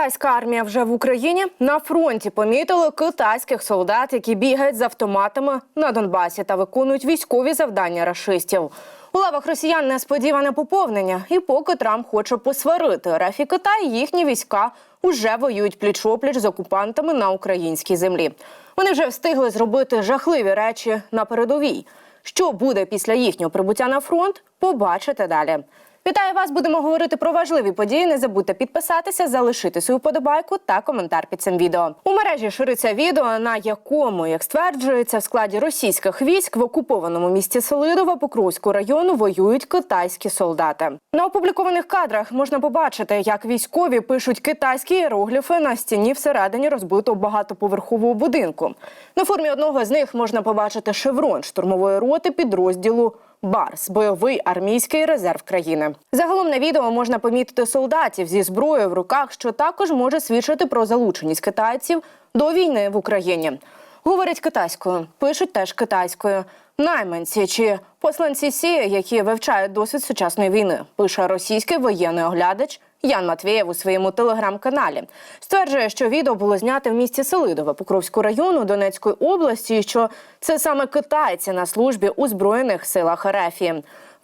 Китайська армія вже в Україні на фронті помітили китайських солдат, які бігають з автоматами на Донбасі та виконують військові завдання рашистів. У лавах росіян несподіване поповнення, і поки Трамп хоче посварити РФ і Китай, їхні війська уже воюють пліч-опліч з окупантами на українській землі. Вони вже встигли зробити жахливі речі на передовій. Що буде після їхнього прибуття на фронт, побачите далі. Вітаю вас! Будемо говорити про важливі події. Не забудьте підписатися, залишити свою подобайку та коментар під цим відео. У мережі шириться відео, на якому, як стверджується, в складі російських військ в окупованому місті Селидова Покровського району воюють китайські солдати. На опублікованих кадрах можна побачити, як військові пишуть китайські іерогліфи на стіні всередині розбитого багатоповерхового будинку. На формі одного з них можна побачити шеврон штурмової роти підрозділу. Барс бойовий армійський резерв країни. Загалом на відео можна помітити солдатів зі зброєю в руках, що також може свідчити про залученість китайців до війни в Україні. Говорять китайською, пишуть теж китайською. Найманці чи посланці Сі, які вивчають досвід сучасної війни, пише російський воєнний оглядач Ян Матвєєв у своєму телеграм-каналі. Стверджує, що відео було знято в місті Селидове Покровського району Донецької області, і що це саме китайці на службі у збройних силах РФ.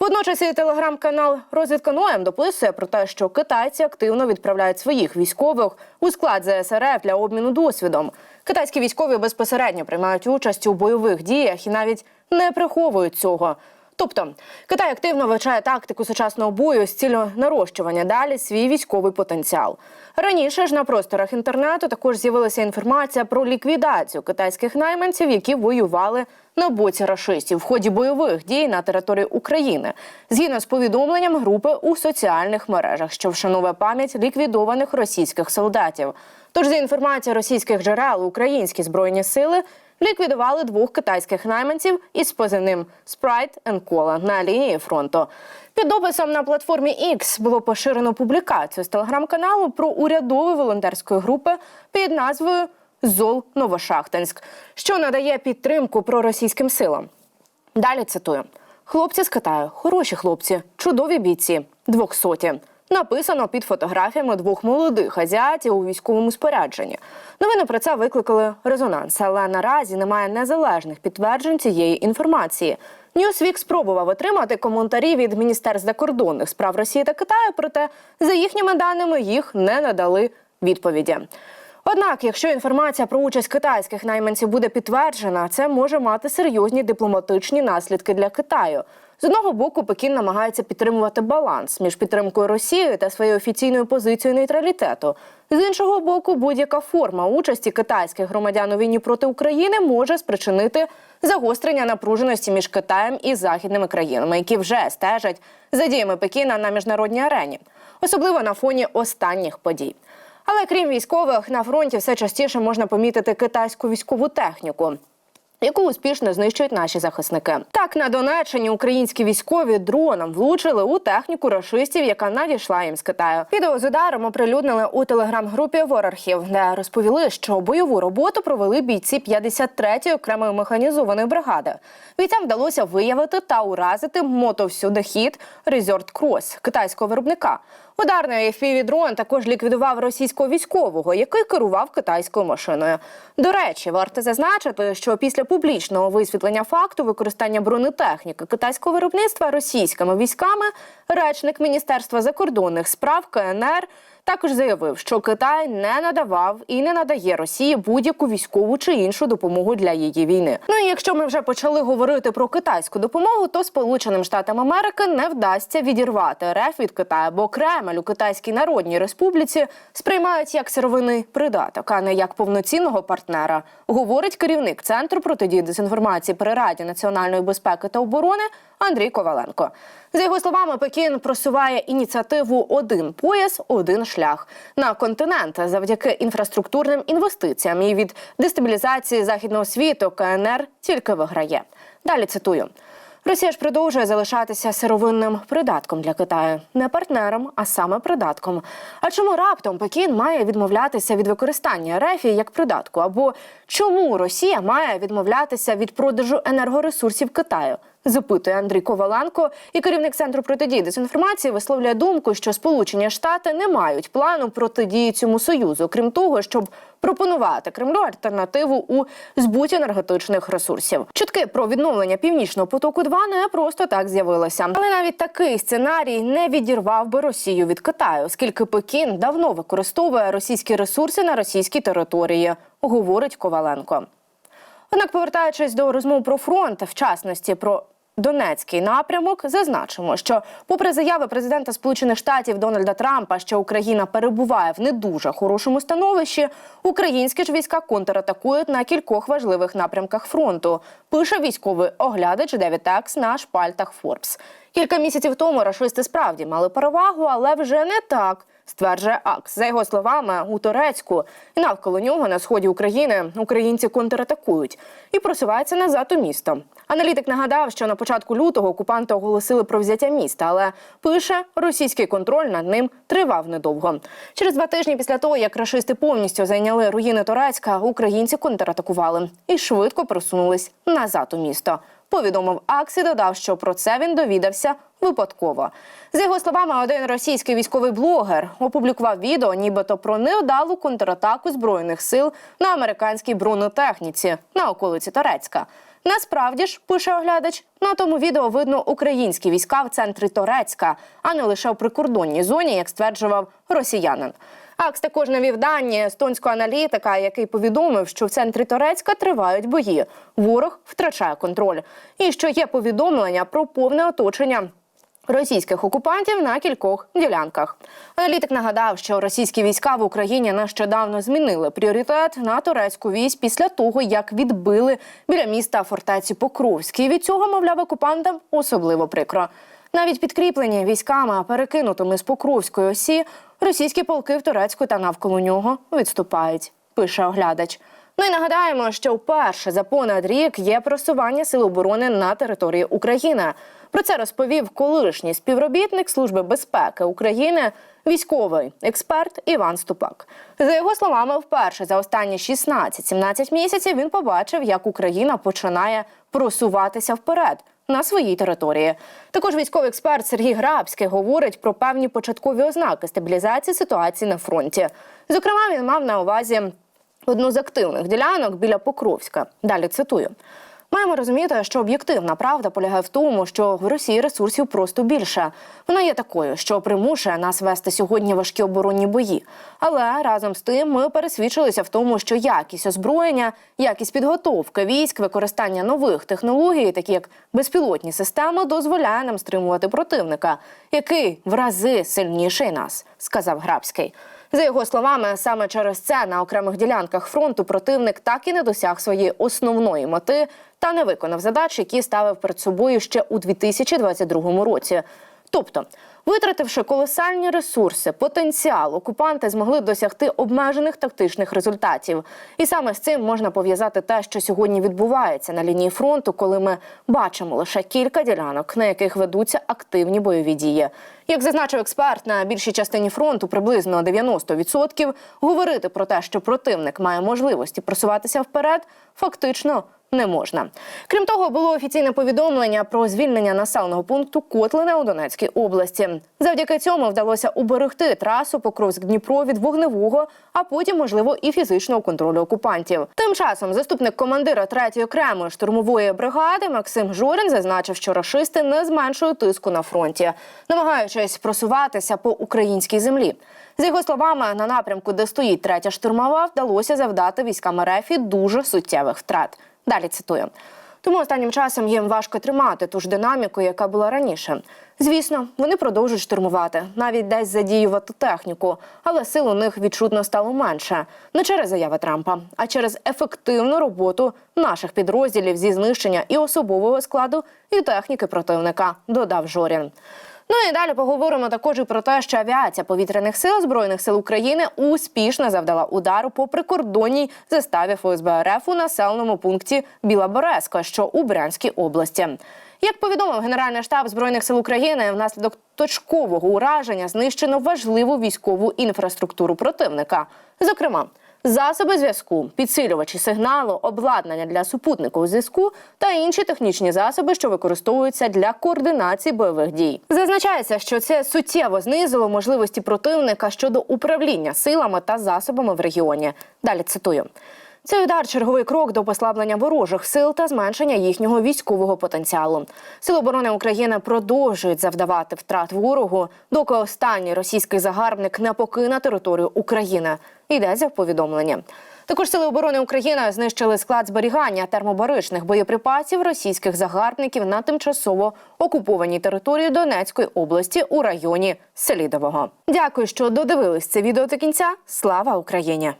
Водночас і телеграм-канал Розвідка Ноєм дописує про те, що китайці активно відправляють своїх військових у склад ЗСРФ для обміну досвідом. Китайські військові безпосередньо приймають участь у бойових діях і навіть не приховують цього. Тобто Китай активно вивчає тактику сучасного бою з ціллю нарощування далі свій військовий потенціал. Раніше ж на просторах інтернету також з'явилася інформація про ліквідацію китайських найманців, які воювали на боці рашистів в ході бойових дій на території України, згідно з повідомленням групи у соціальних мережах, що вшановує пам'ять ліквідованих російських солдатів. Тож, за інформацією російських джерел, українські збройні сили ліквідували двох китайських найманців із позивним and Cola на лінії фронту. Під описом на платформі X було поширено публікацію з телеграм-каналу про урядову волонтерської групи під назвою Зол Новошахтинськ, що надає підтримку проросійським силам. Далі цитую: хлопці з Китаю, хороші хлопці, чудові бійці, двохсоті. Написано під фотографіями двох молодих азіатів у військовому спорядженні. Новини про це викликали резонанс, але наразі немає незалежних підтверджень цієї інформації. Ньюсвік спробував отримати коментарі від міністерств закордонних справ Росії та Китаю, проте за їхніми даними їх не надали відповіді. Однак, якщо інформація про участь китайських найманців буде підтверджена, це може мати серйозні дипломатичні наслідки для Китаю. З одного боку, Пекін намагається підтримувати баланс між підтримкою Росії та своєю офіційною позицією нейтралітету. З іншого боку, будь-яка форма участі китайських громадян у війні проти України може спричинити загострення напруженості між Китаєм і західними країнами, які вже стежать за діями Пекіна на міжнародній арені, особливо на фоні останніх подій. Але крім військових, на фронті все частіше можна помітити китайську військову техніку. Яку успішно знищують наші захисники, так на Донеччині українські військові дроном влучили у техніку рашистів, яка надійшла їм з Китаю. Відео з ударом оприлюднили у телеграм-групі Ворархів, де розповіли, що бойову роботу провели бійці 53-ї окремої механізованої бригади. Бійцям вдалося виявити та уразити мотовсюдохід Resort Cross китайського виробника. Ударний FPV-дрон також ліквідував російського військового, який керував китайською машиною. До речі, варто зазначити, що після публічного висвітлення факту використання бронетехніки китайського виробництва російськими військами речник Міністерства закордонних справ КНР також заявив, що Китай не надавав і не надає Росії будь-яку військову чи іншу допомогу для її війни. Ну і якщо ми вже почали говорити про китайську допомогу, то Сполученим Штатам Америки не вдасться відірвати РФ від Китаю, бо Кремль у Китайській Народній Республіці сприймають як сировинний придаток, а не як повноцінного партнера. Говорить керівник центру протидії дезінформації при Раді національної безпеки та оборони Андрій Коваленко. За його словами, Пекін просуває ініціативу Один пояс, один шлях на континент завдяки інфраструктурним інвестиціям. І від дестабілізації західного світу КНР тільки виграє. Далі цитую. Росія ж продовжує залишатися сировинним придатком для Китаю, не партнером, а саме придатком. А чому раптом Пекін має відмовлятися від використання РФ як придатку? Або чому Росія має відмовлятися від продажу енергоресурсів Китаю? Запитує Андрій Коваленко, і керівник центру протидії дезінформації висловлює думку, що Сполучені Штати не мають плану протидії цьому союзу, крім того, щоб пропонувати Кремлю альтернативу у збуті енергетичних ресурсів. Чутки про відновлення північного потоку 2 не просто так з'явилися. Але навіть такий сценарій не відірвав би Росію від Китаю, оскільки Пекін давно використовує російські ресурси на російській території, говорить Коваленко. Однак, повертаючись до розмов про фронт, в частності про Донецький напрямок, зазначимо, що, попри заяви президента Сполучених Штатів Дональда Трампа, що Україна перебуває в не дуже хорошому становищі, українські ж війська контратакують на кількох важливих напрямках фронту. Пише військовий оглядач Девід Екс на шпальтах Форбс. Кілька місяців тому рашисти справді мали перевагу, але вже не так. Стверджує Акс за його словами у Турецьку і навколо нього на сході України українці контратакують і просуваються назад у місто. Аналітик нагадав, що на початку лютого окупанти оголосили про взяття міста, але пише, російський контроль над ним тривав недовго. Через два тижні після того, як рашисти повністю зайняли руїни Турецька, українці контратакували і швидко просунулись назад у місто. Повідомив Акс і додав, що про це він довідався випадково. За його словами, один російський військовий блогер опублікував відео, нібито про невдалу контратаку збройних сил на американській бронетехніці на околиці Торецька. Насправді ж, пише оглядач, на тому відео видно українські війська в центрі Торецька, а не лише в прикордонній зоні, як стверджував росіянин. Акс також навів дані естонського аналітика, який повідомив, що в центрі Торецька тривають бої. Ворог втрачає контроль, і що є повідомлення про повне оточення. Російських окупантів на кількох ділянках. Аналітик нагадав, що російські війська в Україні нещодавно змінили пріоритет на турецьку вісь після того, як відбили біля міста фортеці Покровський. Від цього, мовляв, окупантам особливо прикро. Навіть підкріплені військами, перекинутими з Покровської осі, російські полки в Турецьку та навколо нього відступають. Пише оглядач. Ну і нагадаємо, що вперше за понад рік є просування сил оборони на території України. Про це розповів колишній співробітник Служби безпеки України, військовий експерт Іван Ступак. За його словами, вперше за останні 16-17 місяців він побачив, як Україна починає просуватися вперед. На своїй території також військовий експерт Сергій Грабський говорить про певні початкові ознаки стабілізації ситуації на фронті. Зокрема, він мав на увазі одну з активних ділянок біля Покровська. Далі цитую. Маємо розуміти, що об'єктивна правда полягає в тому, що в Росії ресурсів просто більше. Вона є такою, що примушує нас вести сьогодні важкі оборонні бої. Але разом з тим ми пересвідчилися в тому, що якість озброєння, якість підготовки військ, використання нових технологій, такі як безпілотні системи, дозволяє нам стримувати противника, який в рази сильніший нас, сказав Грабський. За його словами, саме через це на окремих ділянках фронту противник так і не досяг своєї основної мети та не виконав задач, які ставив перед собою ще у 2022 році. Тобто, витративши колосальні ресурси, потенціал, окупанти змогли досягти обмежених тактичних результатів. І саме з цим можна пов'язати те, що сьогодні відбувається на лінії фронту, коли ми бачимо лише кілька ділянок, на яких ведуться активні бойові дії. Як зазначив експерт, на більшій частині фронту приблизно 90% говорити про те, що противник має можливості просуватися вперед, фактично не можна. Крім того, було офіційне повідомлення про звільнення населеного пункту Котлине у Донецькій області. Завдяки цьому вдалося уберегти трасу Покровськ-Дніпро від вогневого, а потім, можливо, і фізичного контролю окупантів. Тим часом заступник командира 3-ї окремої штурмової бригади Максим Жорін зазначив, що рашисти не зменшують тиску на фронті, намагаючись просуватися по українській землі. За його словами, на напрямку, де стоїть третя штурмова, вдалося завдати військам РФ дуже суттєвих втрат. Далі цитую. Тому останнім часом їм важко тримати ту ж динаміку, яка була раніше. Звісно, вони продовжують штурмувати, навіть десь задіювати техніку, але сил у них відчутно стало менше не через заяви Трампа, а через ефективну роботу наших підрозділів зі знищення і особового складу, і техніки противника. Додав Жорін. Ну і далі поговоримо також і про те, що авіація повітряних сил збройних сил України успішно завдала удару по прикордонній заставі ФСБ РФ у населеному пункті Біла Березка, що у Брянській області. Як повідомив Генеральний штаб збройних сил України, внаслідок точкового ураження знищено важливу військову інфраструктуру противника, зокрема. Засоби зв'язку, підсилювачі сигналу, обладнання для супутникового зв'язку та інші технічні засоби, що використовуються для координації бойових дій. Зазначається, що це суттєво знизило можливості противника щодо управління силами та засобами в регіоні. Далі цитую. Цей удар черговий крок до послаблення ворожих сил та зменшення їхнього військового потенціалу. Сили оборони України продовжують завдавати втрат ворогу, доки останній російський загарбник не покине територію України. Йдеться в повідомленні. Також сили оборони України знищили склад зберігання термобаричних боєприпасів російських загарбників на тимчасово окупованій території Донецької області у районі Селідового. Дякую, що додивились це відео до кінця. Слава Україні!